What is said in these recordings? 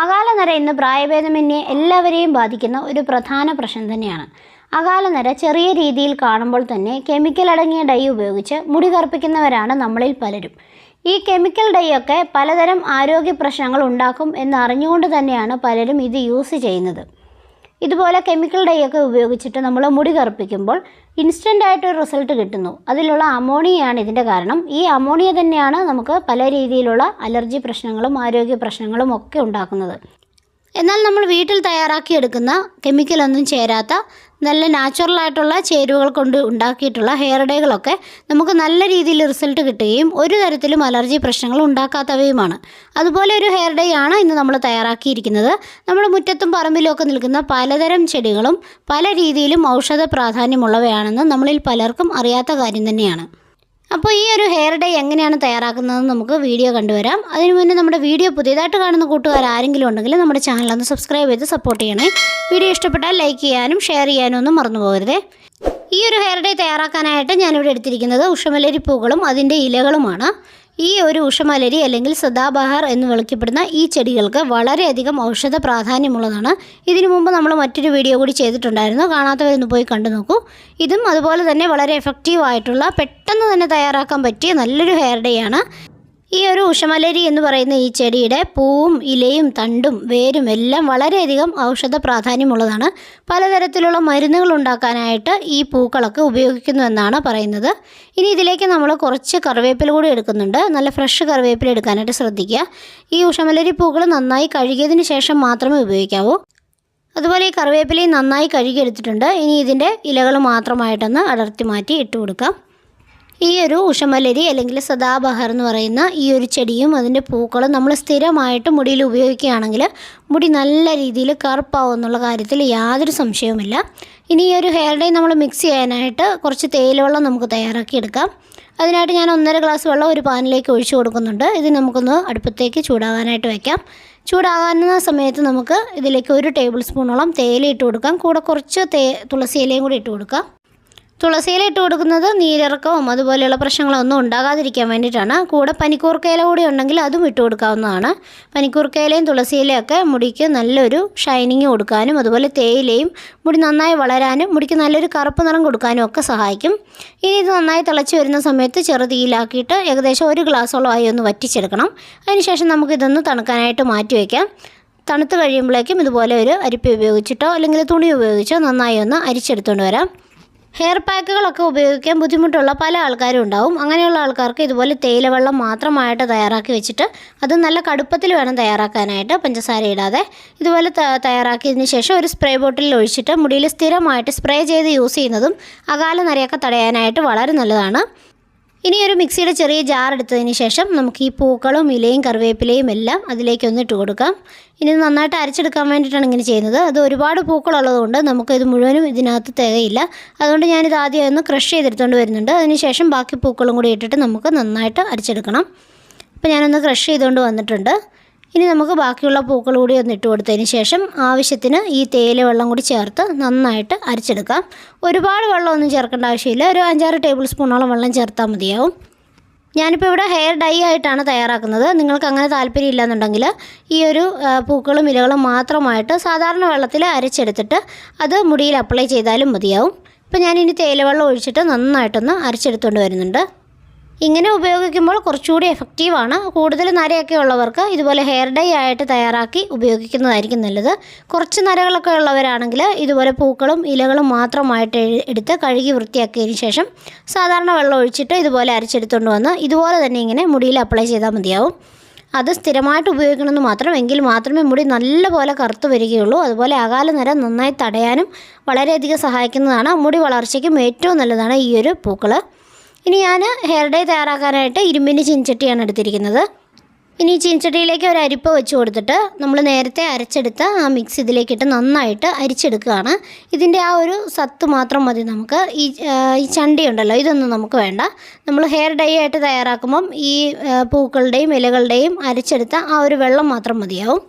അകാലനര ഇന്ന് പ്രായഭേദമന്യേ എല്ലാവരെയും ബാധിക്കുന്ന ഒരു പ്രധാന പ്രശ്നം തന്നെയാണ്. അകാലനര ചെറിയ രീതിയിൽ കാണുമ്പോൾ തന്നെ കെമിക്കൽ അടങ്ങിയ ഡൈ ഉപയോഗിച്ച് മുടി കറുപ്പിക്കുന്നവരാണ് നമ്മളിൽ പലരും. ഈ കെമിക്കൽ ഡൈ ഒക്കെ പലതരം ആരോഗ്യ പ്രശ്നങ്ങൾ ഉണ്ടാക്കും എന്ന് അറിഞ്ഞുകൊണ്ട് തന്നെയാണ് പലരും ഇത് യൂസ് ചെയ്യുന്നത്. ഇതുപോലെ കെമിക്കൽ ഡൈ ഒക്കെ ഉപയോഗിച്ചിട്ട് നമ്മൾ മുടി കറുപ്പിക്കുമ്പോൾ ഇൻസ്റ്റന്റ് ആയിട്ടൊരു റിസൾട്ട് കിട്ടുന്നു. അതിലുള്ള അമോണിയയാണ് ഇതിന്റെ കാരണം. ഈ അമോണിയ തന്നെയാണ് നമുക്ക് പല രീതിയിലുള്ള അലർജി പ്രശ്നങ്ങളും ആരോഗ്യ പ്രശ്നങ്ങളും ഒക്കെ ഉണ്ടാക്കുന്നത്. എന്നാൽ നമ്മൾ വീട്ടിൽ തയ്യാറാക്കിയെടുക്കുന്ന കെമിക്കലൊന്നും ചേരാത്ത നല്ല നാച്ചുറൽ ആയിട്ടുള്ള ചേരുവകൾ കൊണ്ട് ഉണ്ടാക്കിയിട്ടുള്ള ഹെയർ ഡേകളൊക്കെ നമുക്ക് നല്ല രീതിയിൽ റിസൾട്ട് കിട്ടുകയും ഒരു തരത്തിലും അലർജി പ്രശ്നങ്ങൾ ഉണ്ടാക്കാത്തവയുമാണ്. അതുപോലെ ഒരു ഹെയർ ഡേ ആണ് ഇന്ന് നമ്മൾ തയ്യാറാക്കിയിരിക്കുന്നത്. നമ്മുടെ മുറ്റത്തും പറമ്പിലും ഒക്കെ നിൽക്കുന്ന പലതരം ചെടികളും പല രീതിയിലും ഔഷധ പ്രാധാന്യമുള്ളവയാണെന്ന് നമ്മളിൽ പലർക്കും അറിയാത്ത കാര്യം തന്നെയാണ്. അപ്പോൾ ഈ ഒരു ഹെയർ ഡേ എങ്ങനെയാണ് തയ്യാറാക്കുന്നതെന്ന് നമുക്ക് വീഡിയോ കണ്ടുവരാം. അതിനു മുന്നേ നമ്മുടെ വീഡിയോ പുതിയതായിട്ട് കാണുന്ന കൂട്ടുകാർ ആരെങ്കിലും ഉണ്ടെങ്കിൽ നമ്മുടെ ചാനൽ ഒന്ന് സബ്സ്ക്രൈബ് ചെയ്ത് സപ്പോർട്ട് ചെയ്യണേ. വീഡിയോ ഇഷ്ടപ്പെട്ടാൽ ലൈക്ക് ചെയ്യാനും ഷെയർ ചെയ്യാനും ഒന്നും മറന്നു പോകരുതേ. ഈ ഒരു ഹെയർ ഡേ തയ്യാറാക്കാനായിട്ട് ഞാനിവിടെ എടുത്തിരിക്കുന്നത് ഉഷമലരി പൂക്കളും അതിന്റെ ഇലകളുമാണ്. ഈ ഒരു ഉഷമലരി അല്ലെങ്കിൽ സദാബഹാർ എന്ന് വിളിക്കപ്പെടുന്ന ഈ ചെടികൾക്ക് വളരെയധികം ഔഷധ പ്രാധാന്യമുള്ളതാണ്. ഇതിനു മുമ്പ് നമ്മൾ മറ്റൊരു വീഡിയോ കൂടി ചെയ്തിട്ടുണ്ടായിരുന്നു. കാണാത്തവരൊന്ന് പോയി കണ്ടു നോക്കൂ. ഇതും അതുപോലെ തന്നെ വളരെ എഫക്റ്റീവ് ആയിട്ടുള്ള പെട്ടെന്ന് തന്നെ തയ്യാറാക്കാൻ പറ്റിയ നല്ലൊരു ഹെയർ ഡേ ആണ്. ഈ ഒരു ഉഷമലരി എന്ന് പറയുന്ന ഈ ചെടിയുടെ പൂവും ഇലയും തണ്ടും വേരും എല്ലാം വളരെയധികം ഔഷധ പ്രാധാന്യമുള്ളതാണ്. പലതരത്തിലുള്ള മരുന്നുകൾ ഉണ്ടാക്കാനായിട്ട് ഈ പൂക്കളൊക്കെ ഉപയോഗിക്കുന്നു എന്നാണ് പറയുന്നത്. ഇനി ഇതിലേക്ക് നമ്മൾ കുറച്ച് കറിവേപ്പില കൂടി എടുക്കുന്നുണ്ട്. നല്ല ഫ്രഷ് കറിവേപ്പില എടുക്കാനായിട്ട് ശ്രദ്ധിക്കുക. ഈ ഉഷമലരി പൂക്കൾ നന്നായി കഴുകിയതിന് ശേഷം മാത്രമേ ഉപയോഗിക്കാവൂ. അതുപോലെ ഈ കറിവേപ്പിലയും നന്നായി കഴുകിയെടുത്തിട്ടുണ്ട്. ഇനി ഇതിന്റെ ഇലകൾ മാത്രമായിട്ടൊന്ന് അടർത്തി മാറ്റി ഇട്ട് കൊടുക്കാം. ഈ ഒരു ഉഷമലരി അല്ലെങ്കിൽ സദാബഹർ എന്ന് പറയുന്ന ഈ ഒരു ചെടിയും അതിന്റെ പൂക്കളും നമ്മൾ സ്ഥിരമായിട്ട് മുടിയിൽ ഉപയോഗിക്കുകയാണെങ്കിൽ മുടി നല്ല രീതിയിൽ കറുപ്പാവും എന്നുള്ള കാര്യത്തിൽ യാതൊരു സംശയവുമില്ല. ഇനി ഈ ഒരു ഹെയർ ഡൈ നമ്മൾ മിക്സ് ചെയ്യാനായിട്ട് കുറച്ച് തേയിലവെള്ളം നമുക്ക് തയ്യാറാക്കി എടുക്കാം. അതിനായിട്ട് ഞാൻ ഒന്നര ഗ്ലാസ് വെള്ളം ഒരു പാനിലേക്ക് ഒഴിച്ചു കൊടുക്കുന്നുണ്ട്. ഇത് നമുക്കൊന്ന് അടുപ്പത്തേക്ക് ചൂടാകാനായിട്ട് വയ്ക്കാം. ചൂടാകുന്ന സമയത്ത് നമുക്ക് ഇതിലേക്ക് ഒരു ടേബിൾ സ്പൂണോളം തേയില ഇട്ട് കൊടുക്കാം. കൂടെ കുറച്ച് തേ തുളസി ഇലയും കൂടി ഇട്ട് കൊടുക്കാം. തുളസിയില ഇട്ട് കൊടുക്കുന്നത് നീരിറക്കവും അതുപോലെയുള്ള പ്രശ്നങ്ങളൊന്നും ഉണ്ടാകാതിരിക്കാൻ വേണ്ടിയിട്ടാണ്. കൂടെ പനിക്കൂർക്കയില കൂടി ഉണ്ടെങ്കിൽ അതും ഇട്ട് കൊടുക്കാവുന്നതാണ്. പനിക്കൂർക്കയിലയും തുളസിയിലയൊക്കെ മുടിക്ക് നല്ലൊരു ഷൈനിങ് കൊടുക്കാനും അതുപോലെ തേയിലയും മുടി നന്നായി വളരാനും മുടിക്ക് നല്ലൊരു കറുപ്പ് നിറം കൊടുക്കാനും ഒക്കെ സഹായിക്കും. ഇനി ഇത് നന്നായി തിളച്ച് വരുന്ന സമയത്ത് ചെറുതീയിലാക്കിയിട്ട് ഏകദേശം ഒരു ഗ്ലാസ്സോളം ആയി ഒന്ന് വറ്റിച്ചെടുക്കണം. അതിനുശേഷം നമുക്കിതൊന്ന് തണുക്കാനായിട്ട് മാറ്റി വയ്ക്കാം തണുത്ത് കഴിയുമ്പോഴേക്കും ഇതുപോലെ ഒരു അരിപ്പ ഉപയോഗിച്ചിട്ടോ അല്ലെങ്കിൽ തുണി ഉപയോഗിച്ചോ നന്നായി ഒന്ന് അരിച്ചെടുത്തുകൊണ്ട് വരാം. ഹെയർ പാക്കുകളൊക്കെ ഉപയോഗിക്കാൻ ബുദ്ധിമുട്ടുള്ള പല ആൾക്കാരും ഉണ്ടാവും. അങ്ങനെയുള്ള ആൾക്കാർക്ക് ഇതുപോലെ തേയിലവെള്ളം മാത്രമായിട്ട് തയ്യാറാക്കി വെച്ചിട്ട് അത് നല്ല കടുപ്പത്തിൽ വേണം തയ്യാറാക്കാനായിട്ട്. പഞ്ചസാര ഇടാതെ ഇതുപോലെ തയ്യാറാക്കിയതിന് ശേഷം ഒരു സ്പ്രേ ബോട്ടിലിൽ ഒഴിച്ചിട്ട് മുടിയിൽ സ്ഥിരമായിട്ട് സ്പ്രേ ചെയ്ത് യൂസ് ചെയ്യുന്നതും അകാല നരയൊക്കെ തടയാനായിട്ട് വളരെ നല്ലതാണ്. ഇനി ഒരു മിക്സിയുടെ ചെറിയ ജാർ എടുത്തതിന് ശേഷം നമുക്ക് ഈ പൂക്കളും ഇലയും കറിവേപ്പിലയും എല്ലാം അതിലേക്ക് ഒന്ന് ഇട്ട് കൊടുക്കാം. ഇനി നന്നായിട്ട് അരച്ചെടുക്കാൻ വേണ്ടിയിട്ടാണ് ഇങ്ങനെ ചെയ്യുന്നത്. അത് ഒരുപാട് പൂക്കളുള്ളതുകൊണ്ട് നമുക്ക് ഇത് മുഴുവനും ഇതിനകത്ത് തികയില്ല. അതുകൊണ്ട് ഞാനിത് ആദ്യം ഒന്ന് ക്രഷ് ചെയ്തെടുത്തുകൊണ്ട് വരുന്നുണ്ട്. അതിനുശേഷം ബാക്കി പൂക്കളും കൂടി ഇട്ടിട്ട് നമുക്ക് നന്നായിട്ട് അരച്ചെടുക്കണം. അപ്പോൾ ഞാനൊന്ന് ക്രഷ് ചെയ്തുകൊണ്ട് വന്നിട്ടുണ്ട്. ഇനി നമുക്ക് ബാക്കിയുള്ള പൂക്കൾ കൂടി ഒന്ന് ഇട്ട് കൊടുത്തതിന് ശേഷം ആവശ്യത്തിന് ഈ തേയില വെള്ളം കൂടി ചേർത്ത് നന്നായിട്ട് അരച്ചെടുക്കാം. ഒരുപാട് വെള്ളമൊന്നും ചേർക്കേണ്ട ആവശ്യമില്ല. ഒരു അഞ്ചാറ് ടേബിൾ സ്പൂണോളം വെള്ളം ചേർത്താൽ മതിയാവും. ഞാനിപ്പോൾ ഇവിടെ ഹെയർ ഡൈ ആയിട്ടാണ് തയ്യാറാക്കുന്നത്. നിങ്ങൾക്ക് അങ്ങനെ താല്പര്യം ഇല്ലയെന്നുണ്ടെങ്കിൽ ഈ ഒരു പൂക്കളും ഇലകളും മാത്രമായിട്ട് സാധാരണ വെള്ളത്തിൽ അരച്ചെടുത്തിട്ട് അത് മുടിയിൽ അപ്ലൈ ചെയ്താലും മതിയാവും. ഇപ്പോൾ ഞാനിനി തേയില വെള്ളം ഒഴിച്ചിട്ട് നന്നായിട്ടൊന്ന് അരച്ചെടുത്തുകൊണ്ട് വരുന്നുണ്ട്. ഇങ്ങനെ ഉപയോഗിക്കുമ്പോൾ കുറച്ചുകൂടി എഫക്റ്റീവാണ് കൂടുതൽ നരയൊക്കെ ഉള്ളവർക്ക് ഇതുപോലെ ഹെയർ ഡൈ ആയിട്ട് തയ്യാറാക്കി ഉപയോഗിക്കുന്നതായിരിക്കും നല്ലത്. കുറച്ച് നരകളൊക്കെ ഉള്ളവരാണെങ്കിൽ ഇതുപോലെ പൂക്കളും ഇലകളും മാത്രമായിട്ട് എടുത്ത് കഴുകി വൃത്തിയാക്കിയതിന് ശേഷം സാധാരണ വെള്ളം ഒഴിച്ചിട്ട് ഇതുപോലെ അരച്ചെടുത്തുകൊണ്ട് വന്ന് ഇതുപോലെ തന്നെ ഇങ്ങനെ മുടിയിൽ അപ്ലൈ ചെയ്താൽ മതിയാവും. അത് സ്ഥിരമായിട്ട് ഉപയോഗിക്കണമെന്ന് മാത്രം എങ്കിൽ മാത്രമേ മുടി നല്ലപോലെ കറുത്ത് വരികയുള്ളൂ. അതുപോലെ അകാല നിര നന്നായി തടയാനും വളരെയധികം സഹായിക്കുന്നതാണ് മുടി വളർച്ചയ്ക്കും ഏറ്റവും നല്ലതാണ് ഈ ഒരു പൂക്കൾ ഇനി ഞാൻ ഹെയർ ഡേ തയ്യാറാക്കാനായിട്ട് ഇരുമ്പിന്റെ ചീൻചട്ടിയാണ് എടുത്തിരിക്കുന്നത്. ഇനി ചീൻചട്ടിയിലേക്ക് ഒരു അരിപ്പ വെച്ച് കൊടുത്തിട്ട് നമ്മൾ നേരത്തെ അരച്ചെടുത്ത ആ മിക്സ് ഇതിലേക്കിട്ട് നന്നായിട്ട് അരിച്ചെടുക്കുകയാണ്. ഇതിന്റെ ആ ഒരു സത്ത് മാത്രം മതി നമുക്ക്. ഈ ഈ ചണ്ടി ഉണ്ടല്ലോ ഇതൊന്നും നമുക്ക് വേണ്ട. നമ്മൾ ഹെയർ ഡൈ ആയിട്ട് തയ്യാറാക്കുമ്പം ഈ പൂക്കളുടെയും ഇലകളുടെയും അരച്ചെടുത്ത ആ ഒരു വെള്ളം മാത്രം മതിയാവും.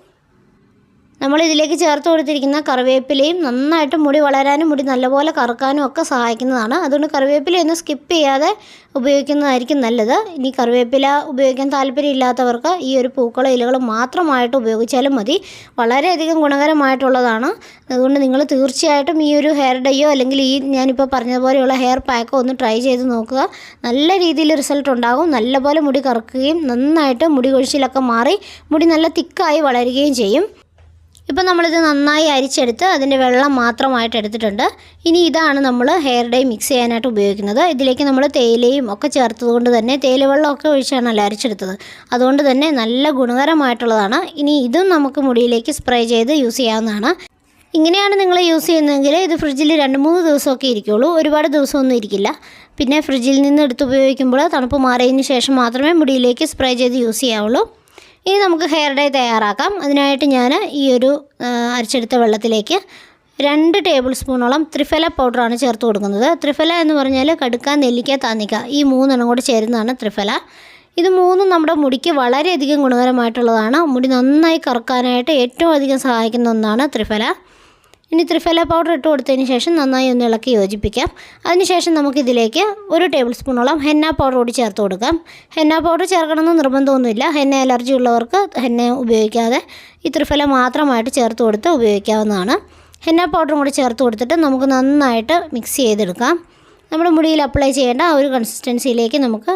നമ്മൾ ഇതിലേക്ക് ചേർത്ത് കൊടുത്തിരിക്കുന്ന കറിവേപ്പിലയും നന്നായിട്ട് മുടി വളരാനും മുടി നല്ലപോലെ കറുക്കാനും ഒക്കെ സഹായിക്കുന്നതാണ്. അതുകൊണ്ട് കറിവേപ്പിലയൊന്നും സ്കിപ്പ് ചെയ്യാതെ ഉപയോഗിക്കുന്നതായിരിക്കും നല്ലത്. ഇനി കറിവേപ്പില ഉപയോഗിക്കാൻ താല്പര്യമില്ലാത്തവർക്ക് ഈ ഒരു പൂക്കളും ഇലകൾ മാത്രമായിട്ട് ഉപയോഗിച്ചാലും മതി. വളരെയധികം ഗുണകരമായിട്ടുള്ളതാണ്. അതുകൊണ്ട് നിങ്ങൾ തീർച്ചയായിട്ടും ഈ ഒരു ഹെയർ ഡൈയോ അല്ലെങ്കിൽ ഈ ഞാനിപ്പോൾ പറഞ്ഞതുപോലെയുള്ള ഹെയർ പാക്കോ ഒന്ന് ട്രൈ ചെയ്ത് നോക്കുക. നല്ല രീതിയിൽ റിസൾട്ട് ഉണ്ടാകും. നല്ലപോലെ മുടി കറുക്കുകയും നന്നായിട്ട് മുടി കൊഴിച്ചിലൊക്കെ മാറി മുടി നല്ല തിക്കായി വളരുകയും ചെയ്യും. ഇപ്പം നമ്മളിത് നന്നായി അരിച്ചെടുത്ത് അതിന്റെ വെള്ളം മാത്രമായിട്ട് എടുത്തിട്ടുണ്ട്. ഇനി ഇതാണ് നമ്മൾ ഹെയർ ഡൈ മിക്സ് ചെയ്യാനായിട്ട് ഉപയോഗിക്കുന്നത്. ഇതിലേക്ക് നമ്മൾ തേയിലയും ഒക്കെ ചേർത്തത് കൊണ്ട് തന്നെ തേയില വെള്ളമൊക്കെ ഒഴിച്ചാണല്ലോ അരിച്ചെടുത്തത്. അതുകൊണ്ട് തന്നെ നല്ല ഗുണകരമായിട്ടുള്ളതാണ്. ഇനി ഇതും നമുക്ക് മുടിയിലേക്ക് സ്പ്രേ ചെയ്ത് യൂസ് ചെയ്യാവുന്നതാണ്. ഇങ്ങനെയാണ് നിങ്ങൾ യൂസ് ചെയ്യുന്നതെങ്കിൽ ഇത് ഫ്രിഡ്ജിൽ രണ്ട് മൂന്ന് ദിവസമൊക്കെ ഇരിക്കുള്ളൂ. ഒരുപാട് ദിവസമൊന്നും ഇരിക്കില്ല. പിന്നെ ഫ്രിഡ്ജിൽ നിന്ന് എടുത്ത് ഉപയോഗിക്കുമ്പോൾ തണുപ്പ് മാറിയതിന് ശേഷം മാത്രമേ മുടിയിലേക്ക് സ്പ്രേ ചെയ്ത് യൂസ് ചെയ്യാവുള്ളൂ. ഇനി നമുക്ക് ഹെയർ ഡൈ തയ്യാറാക്കാം. അതിനായിട്ട് ഞാൻ ഈ ഒരു അരച്ചെടുത്ത വെള്ളത്തിലേക്ക് രണ്ട് ടേബിൾ സ്പൂണോളം ത്രിഫല പൗഡറാണ് ചേർത്ത് കൊടുക്കുന്നത്. ത്രിഫല എന്ന് പറഞ്ഞാൽ കടുക്ക നെല്ലിക്ക താന്നിക്ക ഈ മൂന്നെണ്ണം കൂടി ചേരുന്നതാണ് ത്രിഫല. ഇത് മൂന്നും നമ്മുടെ മുടിക്ക് വളരെയധികം ഗുണകരമായിട്ടുള്ളതാണ്. മുടി നന്നായി കറക്കാനായിട്ട് ഏറ്റവും അധികം സഹായിക്കുന്ന ഒന്നാണ് ത്രിഫല. ഇനി ത്രിഫല പൗഡർ ഇട്ട് കൊടുത്തതിന് ശേഷം നന്നായി ഒന്ന് ഇളക്കി യോജിപ്പിക്കാം. അതിനുശേഷം നമുക്കിതിലേക്ക് ഒരു ടേബിൾ സ്പൂണോളം ഹെന്ന പൗഡർ കൂടി ചേർത്ത് കൊടുക്കാം. ഹെന്ന പൗഡർ ചേർക്കണമെന്ന് നിർബന്ധമൊന്നുമില്ല. ഹെന്ന അലർജി ഉള്ളവർക്ക് ഹെന്ന ഉപയോഗിക്കാതെ ഈ ത്രിഫല മാത്രമായിട്ട് ചേർത്ത് കൊടുത്ത് ഉപയോഗിക്കാവുന്നതാണ്. ഹെന്ന പൗഡറും കൂടി ചേർത്ത് കൊടുത്തിട്ട് നമുക്ക് നന്നായിട്ട് മിക്സ് ചെയ്തെടുക്കാം. നമ്മുടെ മുടിയിൽ അപ്ലൈ ചെയ്യേണ്ട ആ ഒരു കൺസിസ്റ്റൻസിയിലേക്ക് നമുക്ക്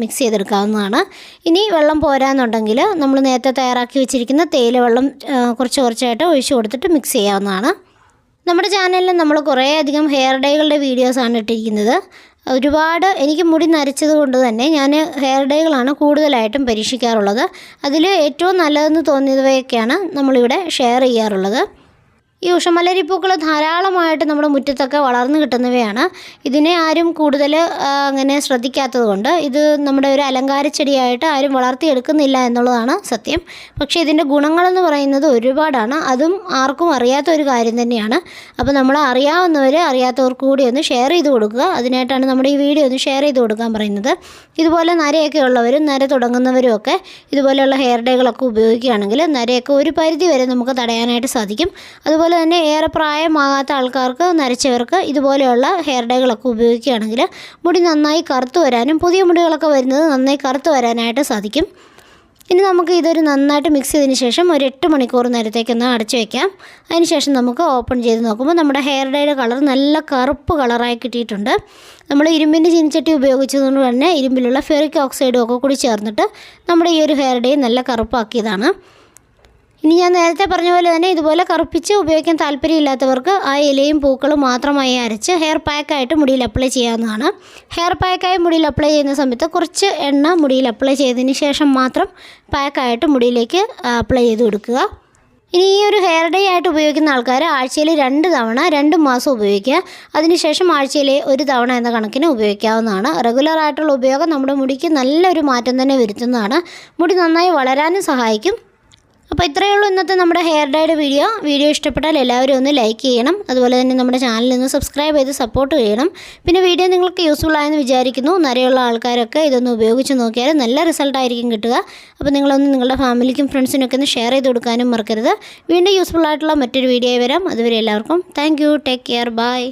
മിക്സ് ചെയ്തെടുക്കാവുന്നതാണ്. ഇനി വെള്ളം പോരാന്നുണ്ടെങ്കിൽ നമ്മൾ നേരത്തെ തയ്യാറാക്കി വെച്ചിരിക്കുന്ന തേയില വെള്ളം കുറച്ച് കുറച്ചായിട്ട് ഒഴിച്ചു കൊടുത്തിട്ട് മിക്സ് ചെയ്യാവുന്നതാണ്. നമ്മുടെ ചാനലിൽ നമ്മൾ കുറേയധികം ഹെയർ ഡേകളുടെ വീഡിയോസാണ് ഇട്ടിരിക്കുന്നത്. ഒരുപാട് എനിക്ക് മുടി നരച്ചത് കൊണ്ട് തന്നെ ഞാൻ ഹെയർ ഡേകളാണ് കൂടുതലായിട്ടും പരീക്ഷിക്കാറുള്ളത്. അതിൽ ഏറ്റവും നല്ലതെന്ന് തോന്നിയവയൊക്കെയാണ് നമ്മളിവിടെ ഷെയർ ചെയ്യാറുള്ളത്. ഈ ഉഷമലരി ഉഷമലരിപ്പൂക്കൾ ധാരാളമായിട്ട് നമ്മുടെ മുറ്റത്തൊക്കെ വളർന്നു കിട്ടുന്നവയാണ്. ഇതിനെ ആരും കൂടുതൽ അങ്ങനെ ശ്രദ്ധിക്കാത്തത് കൊണ്ട് ഇത് നമ്മുടെ ഒരു അലങ്കാര ചെടിയായിട്ട് ആരും വളർത്തിയെടുക്കുന്നില്ല എന്നുള്ളതാണ് സത്യം. പക്ഷേ ഇതിന്റെ ഗുണങ്ങളെന്ന് പറയുന്നത് ഒരുപാടാണ്. അതും ആർക്കും അറിയാത്ത ഒരു കാര്യം തന്നെയാണ്. അപ്പോൾ നമ്മൾ അറിയാവുന്നവർ അറിയാത്തവർക്ക് കൂടി ഒന്ന് ഷെയർ ചെയ്ത് കൊടുക്കുക. അതിനായിട്ടാണ് നമ്മുടെ ഈ വീഡിയോ ഒന്ന് ഷെയർ ചെയ്ത് കൊടുക്കാൻ പറയുന്നത്. ഇതുപോലെ നരയൊക്കെ ഉള്ളവരും നര തുടങ്ങുന്നവരും ഒക്കെ ഇതുപോലെയുള്ള ഹെയർ ഡേകളൊക്കെ ഉപയോഗിക്കുകയാണെങ്കിൽ നരയൊക്കെ ഒരു പരിധി വരെ നമുക്ക് തടയാനായിട്ട് സാധിക്കും. അതുപോലെ തന്നെ ഏറെ പ്രായമാകാത്ത ആൾക്കാർക്ക് നരച്ചവർക്ക് ഇതുപോലെയുള്ള ഹെയർ ഡൈകളൊക്കെ ഉപയോഗിക്കുകയാണെങ്കിൽ മുടി നന്നായി കറുത്തു വരാനും പുതിയ മുടികളൊക്കെ വരുന്നത് നന്നായി കറുത്തു വരാനായിട്ട് സാധിക്കും. ഇനി നമുക്ക് ഇതൊരു നന്നായിട്ട് മിക്സ് ചെയ്തതിന് ശേഷം ഒരു എട്ട് മണിക്കൂർ നേരത്തേക്കൊന്ന് അടച്ചു വെക്കാം. അതിനുശേഷം നമുക്ക് ഓപ്പൺ ചെയ്ത് നോക്കുമ്പോൾ നമ്മുടെ ഹെയർ ഡൈയുടെ കളർ നല്ല കറുപ്പ് കളറായി കിട്ടിയിട്ടുണ്ട്. നമ്മൾ ഇരുമ്പിന്റെ ചീനിച്ചട്ടി ഉപയോഗിച്ചതുകൊണ്ട് തന്നെ ഇരുമ്പിലുള്ള ഫെറിക് ഓക്സൈഡും ഒക്കെ കൂടി ചേർന്നിട്ട് നമ്മുടെ ഈ ഒരു ഹെയർ ഡൈ നല്ല കറുപ്പാക്കിയതാണ്. ഇനി ഞാൻ നേരത്തെ പറഞ്ഞ പോലെ തന്നെ ഇതുപോലെ കറുപ്പിച്ച് ഉപയോഗിക്കാൻ താല്പര്യമില്ലാത്തവർക്ക് ആ ഇലയും പൂക്കളും മാത്രമായി അരച്ച് ഹെയർ പാക്കായിട്ട് മുടിയിൽ അപ്ലൈ ചെയ്യാവുന്നതാണ്. ഹെയർ പാക്കായി മുടിയിൽ അപ്ലൈ ചെയ്യുന്ന സമയത്ത് കുറച്ച് എണ്ണ മുടിയിൽ അപ്ലൈ ചെയ്തതിന് ശേഷം മാത്രം പാക്കായിട്ട് മുടിയിലേക്ക് അപ്ലൈ ചെയ്ത് കൊടുക്കുക. ഇനി ഈ ഒരു ഹെയർ ഡേ ആയിട്ട് ഉപയോഗിക്കുന്ന ആൾക്കാർ ആഴ്ചയിൽ രണ്ട് തവണ രണ്ട് മാസം ഉപയോഗിക്കുക. അതിനുശേഷം ആഴ്ചയിൽ ഒരു തവണ എന്ന കണക്കിന് ഉപയോഗിക്കാവുന്നതാണ്. റെഗുലർ ആയിട്ടുള്ള ഉപയോഗം നമ്മുടെ മുടിക്ക് നല്ലൊരു മാറ്റം തന്നെ വരുത്തുന്നതാണ്. മുടി നന്നായി വളരാനും സഹായിക്കും. അപ്പോൾ ഇത്രയേ ഉള്ളൂ ഇന്നത്തെ നമ്മുടെ ഹെയർ ഡൈയുടെ വീഡിയോ. വീഡിയോ ഇഷ്ടപ്പെട്ടാൽ എല്ലാവരും ഒന്ന് ലൈക്ക് ചെയ്യണം. അതുപോലെ തന്നെ നമ്മുടെ ചാനലിൽ നിന്ന് സബ്സ്ക്രൈബ് ചെയ്ത് സപ്പോർട്ട് ചെയ്യണം. പിന്നെ വീഡിയോ നിങ്ങൾക്ക് യൂസ്ഫുൾ ആയെന്ന് വിചാരിക്കുന്നു. നിറയുള്ള ആൾക്കാരൊക്കെ ഇതൊന്ന് ഉപയോഗിച്ച് നോക്കിയാൽ നല്ല റിസൾട്ടായിരിക്കും കിട്ടുക. അപ്പോൾ നിങ്ങളൊന്ന് നിങ്ങളുടെ ഫാമിലിക്കും ഫ്രണ്ട്സിനൊക്കെ ഒന്ന് ഷെയർ ചെയ്ത് കൊടുക്കാനും മറക്കരുത്. വീണ്ടും യൂസ്ഫുൾ ആയിട്ടുള്ള മറ്റൊരു വീഡിയോ വരാം. അതുവരെ എല്ലാവർക്കും താങ്ക് ടേക്ക് കെയർ. ബൈ.